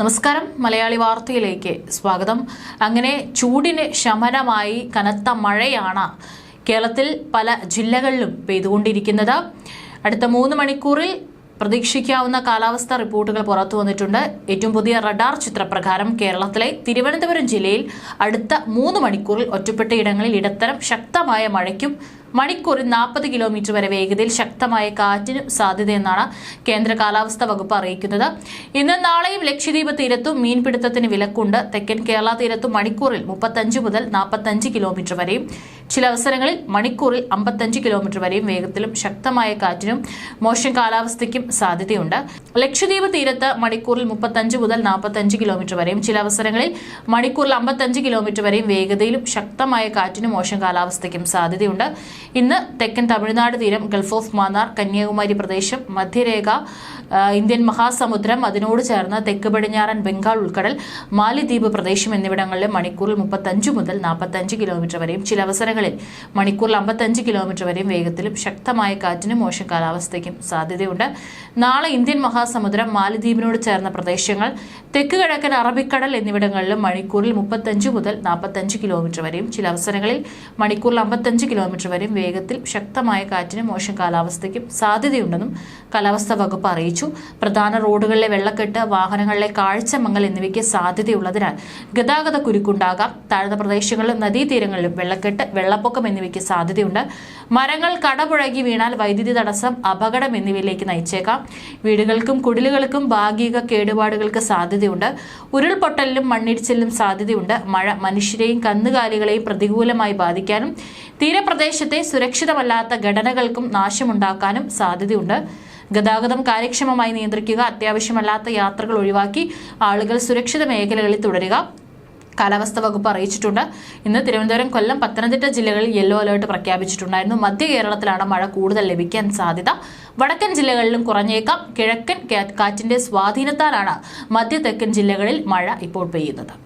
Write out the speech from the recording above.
നമസ്കാരം. മലയാളി വാർത്തയിലേക്ക് സ്വാഗതം. അങ്ങനെ ചൂടിന് ശമനമായി കനത്ത മഴയാണ് കേരളത്തിൽ പല ജില്ലകളിലും പെയ്തുകൊണ്ടിരിക്കുന്നത്. അടുത്ത മൂന്ന് മണിക്കൂറിൽ പ്രതീക്ഷിക്കാവുന്ന കാലാവസ്ഥ റിപ്പോർട്ടുകൾ പുറത്തു വന്നിട്ടുണ്ട്. ഏറ്റവും പുതിയ റഡാർ ചിത്രപ്രകാരം കേരളത്തിലെ തിരുവനന്തപുരം ജില്ലയിൽ അടുത്ത മൂന്ന് മണിക്കൂറിൽ ഒറ്റപ്പെട്ട ഇടങ്ങളിൽ ഇടത്തരം ശക്തമായ മഴയ്ക്കും മണിക്കൂറിൽ നാൽപ്പത് കിലോമീറ്റർ വരെ വേഗതയിൽ ശക്തമായ കാറ്റിനും സാധ്യതയെന്നാണ് കേന്ദ്ര കാലാവസ്ഥാ വകുപ്പ് അറിയിക്കുന്നത്. ഇന്ന് നാളെയും ലക്ഷദ്വീപ് തീരത്തും മീൻപിടുത്തത്തിന് വിലക്കുണ്ട്. തെക്കൻ കേരള തീരത്തും മണിക്കൂറിൽ മുപ്പത്തഞ്ച് മുതൽ നാൽപ്പത്തഞ്ച് കിലോമീറ്റർ വരെയും ചില അവസരങ്ങളിൽ മണിക്കൂറിൽ അമ്പത്തഞ്ച് കിലോമീറ്റർ വരെയും വേഗത്തിലും ശക്തമായ കാറ്റിനും മോശം കാലാവസ്ഥയ്ക്കും സാധ്യതയുണ്ട്. ലക്ഷദ്വീപ് തീരത്ത് മണിക്കൂറിൽ മുപ്പത്തഞ്ച് മുതൽ നാൽപ്പത്തഞ്ച് കിലോമീറ്റർ വരെയും ചില അവസരങ്ങളിൽ മണിക്കൂറിൽ അമ്പത്തഞ്ച് കിലോമീറ്റർ വരെയും വേഗതയിലും ശക്തമായ കാറ്റിനും മോശം കാലാവസ്ഥയ്ക്കും സാധ്യതയുണ്ട്. ഇന്ന് തെക്കൻ തമിഴ്നാട് തീരം ഗൾഫ് ഓഫ് മാന്നാർ കന്യാകുമാരി പ്രദേശം മധ്യരേഖ ഇന്ത്യൻ മഹാസമുദ്രം അതിനോട് ചേർന്ന് തെക്ക് പടിഞ്ഞാറൻ ബംഗാൾ ഉൾക്കടൽ മാലിദ്വീപ് പ്രദേശം എന്നിവിടങ്ങളിൽ മണിക്കൂറിൽ മുപ്പത്തഞ്ച് മുതൽ നാൽപ്പത്തഞ്ച് കിലോമീറ്റർ വരെയും ചില അവസരങ്ങളിൽ മണിക്കൂറിൽ അമ്പത്തഞ്ച് കിലോമീറ്റർ വരെയും വേഗത്തിലും ശക്തമായ കാറ്റിനും മോശം കാലാവസ്ഥയ്ക്കും സാധ്യതയുണ്ട്. നാളെ ഇന്ത്യൻ മഹാസമുദ്രം മാലിദ്വീപിനോട് ചേർന്ന പ്രദേശങ്ങൾ തെക്ക് കിഴക്കൻ അറബിക്കടൽ എന്നിവിടങ്ങളിലും മണിക്കൂറിൽ മുപ്പത്തഞ്ച് മുതൽ നാൽപ്പത്തഞ്ച് കിലോമീറ്റർ വരെയും ചില അവസരങ്ങളിൽ മണിക്കൂറിൽ അമ്പത്തഞ്ച് കിലോമീറ്റർ വരെയും വേഗത്തിൽ ശക്തമായ കാറ്റിന് മോശം കാലാവസ്ഥയ്ക്കും സാധ്യതയുണ്ടെന്നും കാലാവസ്ഥാ വകുപ്പ് അറിയിച്ചു. പ്രധാന റോഡുകളിലെ വെള്ളക്കെട്ട് വാഹനങ്ങളിലെ കാഴ്ചമങ്ങൽ എന്നിവയ്ക്ക് സാധ്യതയുള്ളതിനാൽ ഗതാഗത കുരുക്കുണ്ടാകാം. താഴ്ന്ന പ്രദേശങ്ങളിലും നദീതീരങ്ങളിലും വെള്ളക്കെട്ട് വെള്ളപ്പൊക്കം എന്നിവയ്ക്ക് സാധ്യതയുണ്ട്. മരങ്ങൾ കടപുഴകി വീണാൽ വൈദ്യുതി തടസ്സം അപകടം എന്നിവയിലേക്ക് നയിച്ചേക്കാം. വീടുകൾക്കും കുടിലുകൾക്കും ഭാഗിക കേടുപാടുകൾക്ക് സാധ്യതയുണ്ട്. ഉരുൾപൊട്ടലിനും മണ്ണിടിച്ചിലിനും സാധ്യതയുണ്ട്. മഴ മനുഷ്യരെയും കന്നുകാലികളെയും പ്രതികൂലമായി ബാധിക്കാനും തീരപ്രദേശത്തെ സുരക്ഷിതമല്ലാത്ത ഘടനകൾക്കും നാശമുണ്ടാക്കാനും സാധ്യതയുണ്ട്. ഗതാഗതം കാര്യക്ഷമമായി നിയന്ത്രിക്കുക അത്യാവശ്യമല്ലാത്ത യാത്രകൾ ഒഴിവാക്കി ആളുകൾ സുരക്ഷിത മേഖലകളിൽ തുടരുക. കാലാവസ്ഥ വകുപ്പ് അറിയിച്ചിട്ടുണ്ട്. ഇന്ന് തിരുവനന്തപുരം കൊല്ലം പത്തനംതിട്ട ജില്ലകളിൽ യെല്ലോ അലേർട്ട് പ്രഖ്യാപിച്ചിട്ടുണ്ടായിരുന്നു. മധ്യ കേരളത്തിലാണ് മഴ കൂടുതൽ ലഭിക്കാൻ സാധ്യത. വടക്കൻ ജില്ലകളിലും കുറഞ്ഞേക്കാം. കിഴക്കൻ കാറ്റിന്റെ സ്വാധീനത്താലാണ് മധ്യ തെക്കൻ ജില്ലകളിൽ മഴ ഇപ്പോൾ പെയ്യുന്നത്.